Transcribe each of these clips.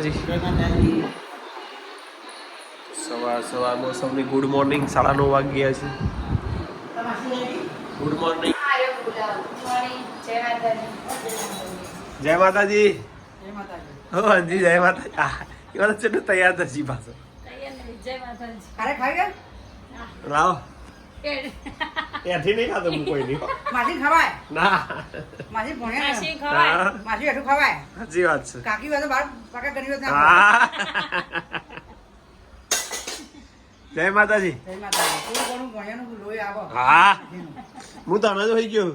માતાજી સવાર સવારમાં સૌની ગુડ મોર્નિંગ સાડા નવ વાગ્યા છે. Good morning. જય માતાજી. હો અંજી જય માતાજી. તૈયાર થશી પાછો. લાવો. ત્યાંથી નહીં ખાતો હું કોઈ નહીં માસી ખવાય? ના. માસી ભણે માસી ખવાય. માસી એટલું ખવાય? સાચી વાત છે. કાકી વાત બાર પાકા કરી વાત ના હા. જય માતાજી. જય માતાજી. થોડું ઘણું ભણ્યાનું લોહી આવો. હા. હું તને જ હોઈ ગયો.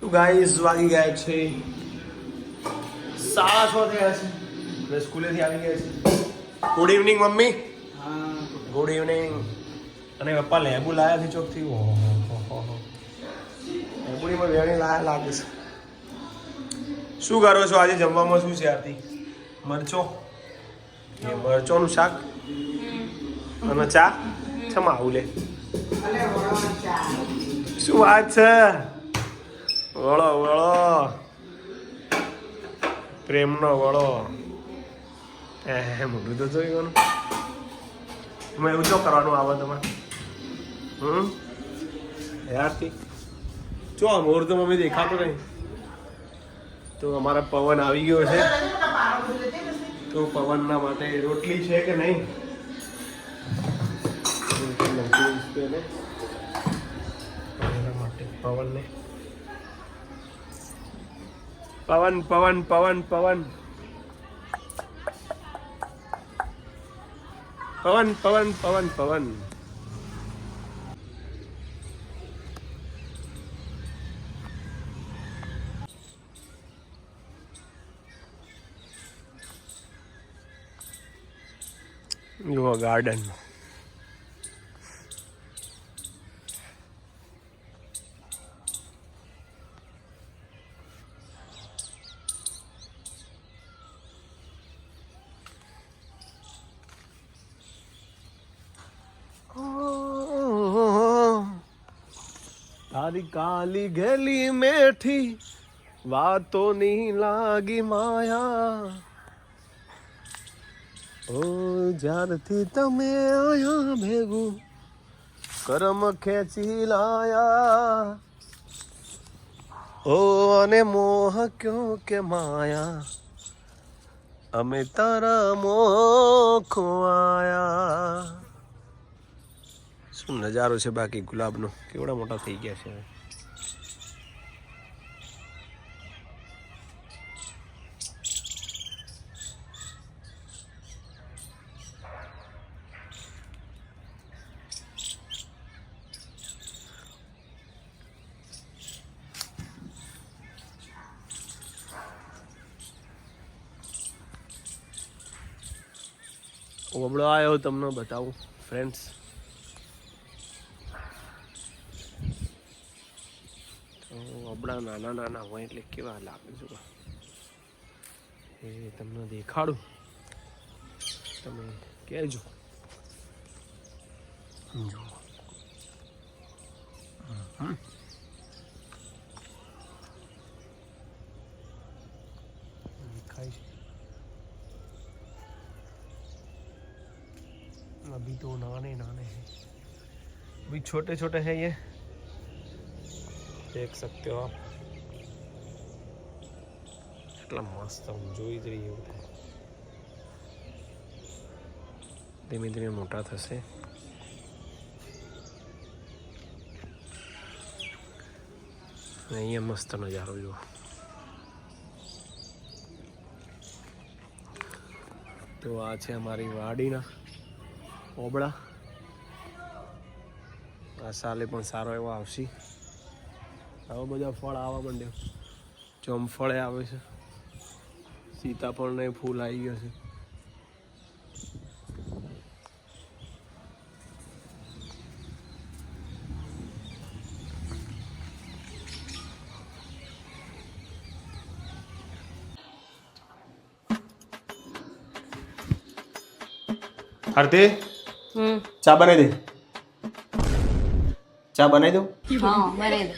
તું ગાઈસ વાગી ગયા છે સાડા છ થયા છે. મેં સ્કૂલેથી આવી ગયા છે. Good evening mummy. Good evening અને પપ્પા લેબુ લાયા છે ચોકથી? ઓહો લેબુડીમાં વેણી લાયા લાગે છે. શું કરો છો? આજે જમવામાં શું છે આરતી? મરચો? એ મરચોનું શાક? અને ચા? છમા આવું લે. શું વાત છે? વળો વળો. પ્રેમનો વળો. એ મોટું તો જોયું એમાં એવું શું કરવાનું આવે તમારે? હમ? યારથી જો મોર તો મમ્મી દેખાતો નહીં. તો અમારા પવન આવી ગયો છે. તો પવનના માટે રોટલી છે કે નહીં? પવનને. પવન પવન પવન પવન. પવન પવન પવન પવન. જુઓ ગાર્ડન તારી કાલી ગેલી મેઠી વાતો ની લાગી માયા ઓ, જ્યારથી તમે આયા ભેગું, કરમ ખેંચી લાયા. ઓ, અને મોહ ક્યો કે માયા? અમે તારા મોહ ખોવાયા શું નજારો છે બાકી ગુલાબનો? કેવડા મોટા થઈ ગયા છે? ઓબળો આવ્યો તમને બતાવું ફ્રેન્ડ્સ ઓબળા નાના નાના હોય એટલે કેવા લાગે છે એ તમને દેખાડું. તમે કહેજો. હા દેખાય છે. अभी तो नाने नाने हैं अभी छोटे छोटे हैं ये देख सकते हो आप એટલા મસ્ત આમ જોઈ જ રહી એવું થાય ધીમે ધીમે મોટા થશે અને અહીંયા મસ્ત નજારો જુઓ તો આ છે અમારી વાડીના ઓબળા. આ સાલે પણ સારો એવો આવશે. આવા બધા ફળ આવવા માંડ્યો. જમફળે આવે છે. સીતાફળને ફૂલ આવી ગયો છે. હમ ચા બનાવી દે. ચા બનાવી દઉં? હા બનાવી દઉં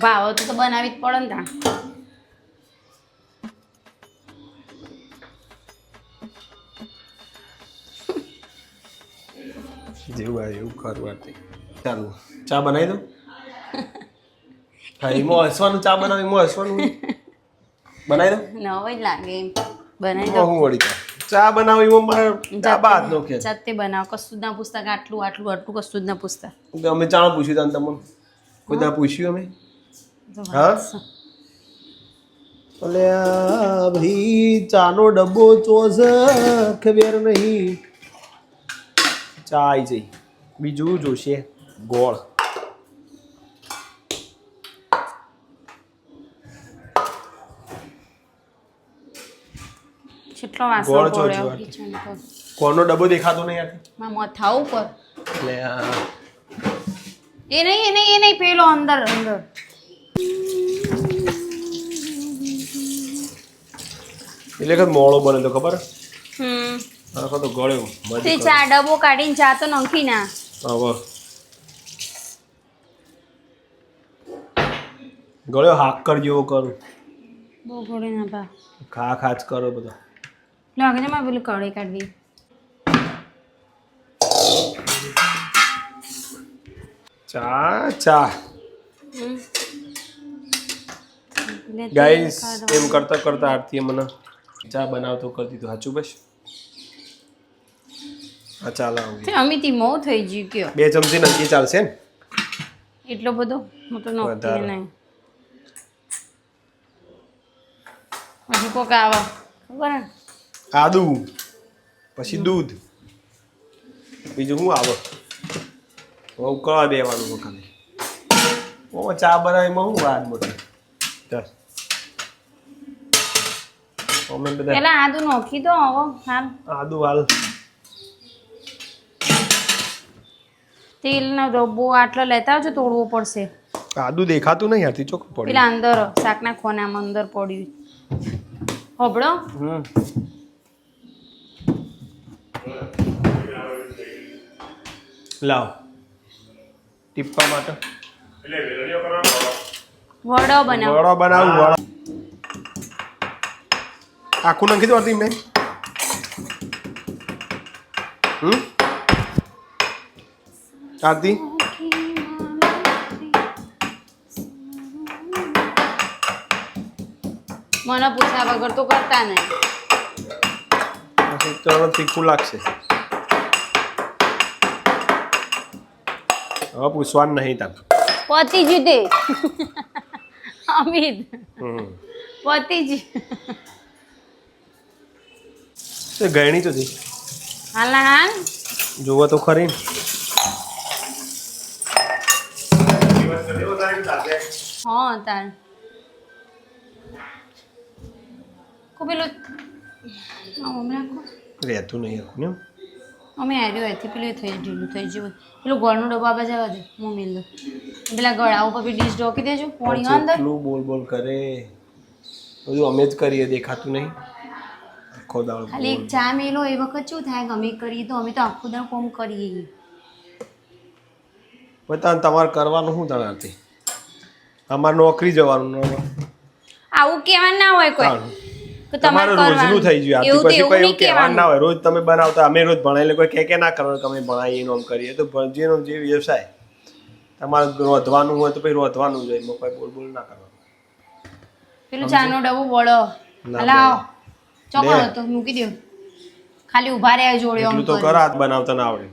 ભાવ તો તો બનાવી જ પડે ને ત્યાં જેવું એવું ખરું ચાલો ચા બનાવી દઉં? હા એમાં હસવાનું ચા બનાવી એમાં હસવાનું બનાવી દો. નવો જ લાગે એમ. બનાવી દો. હું વળી ચા ચા બનાવી એમાં મારે ચા બાદ નો કે. જાતે બનાવો. કશું જ ના પૂછતા કે આટલું આટલું આટલું કશું જ ના પૂછતા. અમે ચા પૂછ્યું તા તમને. કોઈ ના પૂછ્યું અમે? હા? અલે ભાઈ ચાનો ડબ્બો ચોસ ખબર નહીં. ચા આવી જઈ બીજું જોશે. ગોળ. કેટલો વાસણ ગોળ. છો પડ્યો જોવાતી. કિચન પર કોનો ડબ્બો દેખાતો નહીં યાર? માં મથા ઉપર. એટલે આ એ નહીં એ નહીં એ નહીં પેલો અંદર અંદર. એટલે કે મોળો બને તો ખબર? હમ. આખો તો ગળ્યો તે મજી ચા ડબ્બો કાઢીને ચા તો નાખી ના. હવે ગળ્યો હાકર જેવો કરું. બહુ ઘોડે ના પા ખા ખાચ કરો બધો. લાગે છે મારે પેલું કઢી કાઢવી. ચા ચા. ગાઈસ એમ કરતા કરતા આરતીએ મને ચા બનાવતો કરી દીધું. સાચું બસ? હા ચાલ આવું. અમિતી મો થઈ ગયું કયો. બે ચમચી નક્કી ચાલશે ને? એટલો બધો? હું તો નોકરી નહીં. હજુ કોક આવા. બરાબર આદુ પછી દૂધ. બીજું શું આવે? હવે ઉકળવા દેવાનું ખાલી ઓ ચા બનાવીમાં શું વાત મોટી ચાલ. અમે બધા પેલા આદુ નોખી દો હવે હાલ. આદુ હાલ. તેલનો ડબ્બો આટલો લેતા આવજો તોડવો પડશે. આદુ દેખાતું નહીં યારથી ચોખ્ખું પડ્યું. પેલા અંદર શાકના ખોનામાં અંદર પડ્યું. હોબળો હમ. લાવ. ટીપા માટે. વડો. બનાવ. વડો બનાવ વડો. આખું નાખી દો અર્ધી મેં હમ? આરતી? મને પૂછ્યા વગર તો કરતા નહીં. પછી તરત તીખું લાગશે. હવે પૂછવાનું નહીં તાર. પતિ જીતે અમિત. હમ. પતિ જી તે ગયણી તો હતી હાલ હાલ. જોવો તો ખરી. હા તાર. પેલું રહેતું નહીં આખું ને અમે આવ્યો એથી પેલું થઈ ઢીલું થઈ ગયું. પેલું ગળનું ડબ્બા બાજુ જવા દે હું મેલ દઉં પેલા ગળા ઉપર બી ડીશ ઢોકી દેજો પોણી અંદર એટલું બોલ બોલ કરે બધું અમે જ કરીએ દેખાતું નહીં. આખો દાડો ખાલી એક ચા મેલો એ વખત શું થાય કે અમે કરીએ તો અમે તો આખું દાડો કોમ કરીએ. બતા તમારે કરવાનું શું તણાથી અમારે નોકરી જવાનું આવું કહેવાનું ના હોય કોઈ. કે તમારે રોજનું થઈ ગયું. આથી પછી કોઈ એવું કહેવાનું ના હોય. રોજ તમે બનાવતા અમે રોજ ભણાયેલે કોઈ કે કે ના કરો તમે અમે એનું આમ કરીએ. તો જેનો જે વ્યવસાય. તમારે રોધવાનું હોય તો પછી રોધવાનું જોઈએ એમાં કોઈ બોલ બોલ ના કરવાનું. પેલું ચાનો ડબ્બો વળો. હલાવો. ચોકડો તો મૂકી દો. ખાલી ઊભા રહ્યા જોડ્યો એટલું તો કર. બનાવતા ના આવડે.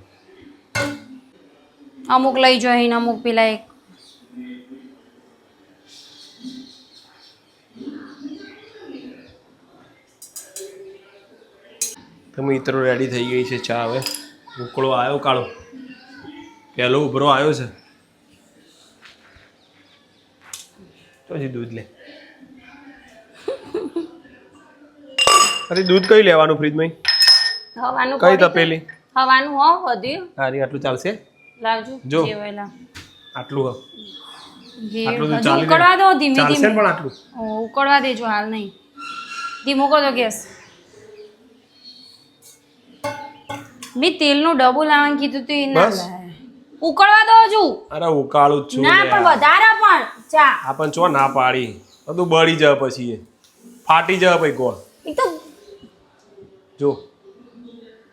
અમુક લઈ જાય ને અમુક પેલા એક તો મિત્રો રેડી થઈ ગઈ છે ચા હવે. ઉકળો આવ્યો કાળો. પહેલો ઉભરો આવ્યો છે. તો હજી દૂધ લે. અરે દૂધ કઈ લેવાનું ફ્રીજમાં? હવાનું કઈ તપેલી? હવાનું હો વધ્યું હારી આટલું ચાલશે? લાવજો જો. આટલું હો. આટલું તો ઉકળવા દો ધીમે ચાલશે ધીમે. પણ આટલું. ઉકળવા દેજો હાલ નહીં. ધીમો કરો ગેસ. મેં તેલનું ડબ્બું લાવવાનું કીધું તું એ ના બસ? લાવે ઉકળવા દો હજુ. અરે ઉકાળું જ છું ના. પણ વધારે પણ. ચા આ પણ ચો ના પાડી. બધું બળી જાય પછી એ. ફાટી જાય પછી ગોળ. તો જો.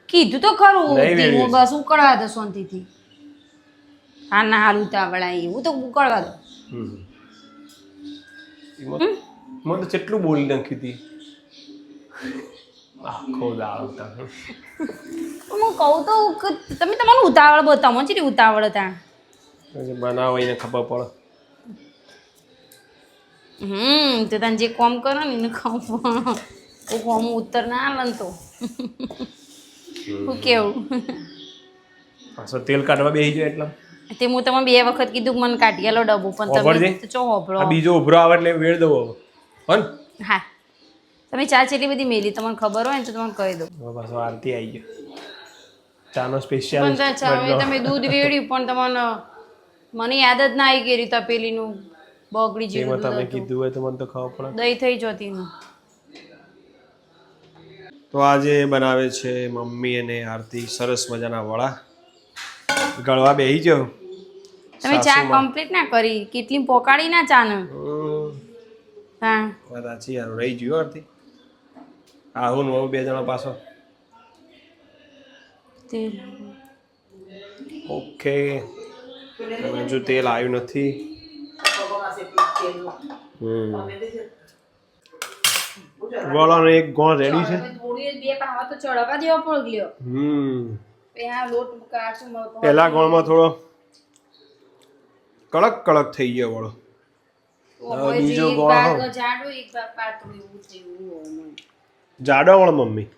કીધું તો ખરું. નહીં ધીમું. બસ ઉકળવા દો શાંતિથી. હા ના હાલ ઉતાવળા એવું તો ઉકળવા દો હમ. એમાં- મને તો કેટલું બોલી નાખ્યું હતી. આખો દાળ ઉતાર હું કહું તો તમે તમારું ઉતાવળ ચીરી ઉતાવળ હતા? ખબર પડે. હમ તો તને જે કોમ કરો ને એને કોમ ઉત્તર ના આલે તો. હું કેવું? પાછો તેલ કાઢવા બેસી જાય એટલે. તે હું તમે બે વખત કીધું કે મને કાઢી આલો ડબ્બો પણ. તમે ચો હોભળો. બીજો ઉભરો આવે એટલે વેળ દઉં હવે. હા. તમે ચા ચેટલી બધી મેલી તમને ખબર હોય ને તો તમને કહી દઉં. બસ આરતી આવી ગયો. ચાનો સ્પેશિયલ પણ ચા તમે દૂધ વેડ્યું પણ તમને મને યાદ જ ના આવી ગઈ રીતા પેલીનું બગડી જેવું તમે કીધું હોય તો મને તો ખબર પડે. દહીં થઈ જતી નું. તો આજે બનાવે છે મમ્મી અને આરતી સરસ મજાના વડા. ગળવા બેહી જાઓ. તમે ચા કમ્પ્લીટ ના કરી? કેટલી પોકાડી ના ચા ને હા. વાત સાચી યાર રહી ગયું આરતી. આવું હું આવું બે જણા પાછો. તેલ. ઓકે. હજુ તેલ આવ્યું નથી. વળાનો એક ગોળ રેડી છે. થોડી બે પાવા તો ચડવા દેવા પડ ગયો હમ લોટ પહેલા ગોળમાં થોડો કડક કડક થઈ ગયો વળો. બીજો ગોળ જાડો એક ભાગ પાતળું એવું થયું જાડો વળ મમ્મી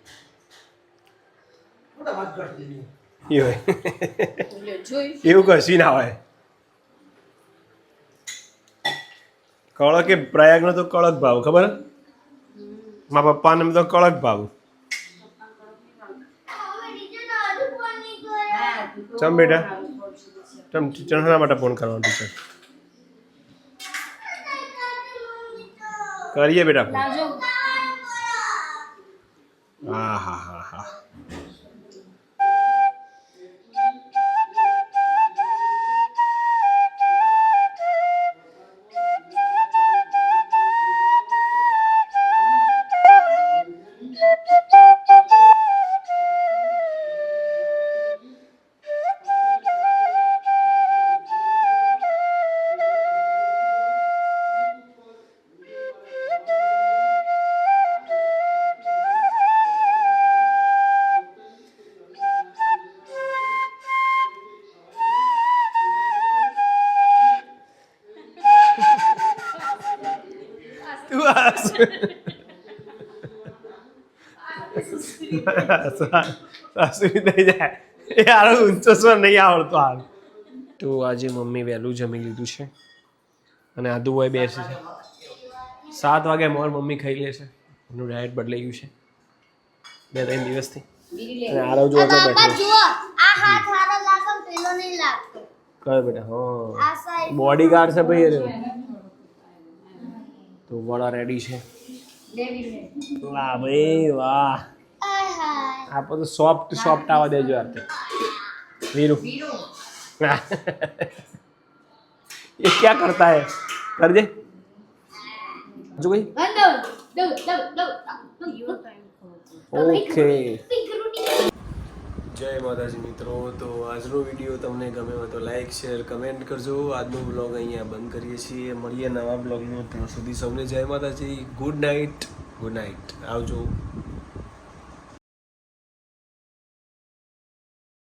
એવું કશી ના હોય. કળક એ પ્રયાગનો તો કળક ભાવ ખબર? મારા પપ્પાને તો કડક ભાવ. ચમ બેટા? ચમ ચણા માટે ફોન કરવાનો ટીચર કરીએ બેટા ફોન લાવજો હા હા હા હસ. થઈ જાય એ હારો ઊંચો સ્વર નહીં આવડતો હાલ તો આજે મમ્મી વહેલું જમી લીધું છે? અને આદુ હોય બેસે છે? સાત વાગે મોર મમ્મી ખાઈ લે છે. એનું ડાયટ બદલાઈ ગયું છે. બે ત્રણ દિવસથી. અને આરવ જો તો બેઠો. આ હાથ હારો લાગે પેલો નહીં લાગતો. કયો બેટા? હા. બોડી ગાર્ડ છે ભાઈ. તો વડા રેડી છે વાહ ભાઈ વાહ આય હાય आप तो सॉफ्ट सॉफ्ट आवा देजो यार ते वीरू ये क्या करता है कर दे जो गई ઓકે જય માતાજી મિત્રો. તો આજનો વીડિયો તમને ગમે હોય તો લાઈક શેર કમેન્ટ કરજો. આજનો બ્લોગ અહીંયા બંધ કરીએ છીએ. મળીએ નવા બ્લોગમાં ત્યાં સુધી સૌને જય માતાજી. ગુડ નાઇટ ગુડ નાઇટ આવજો.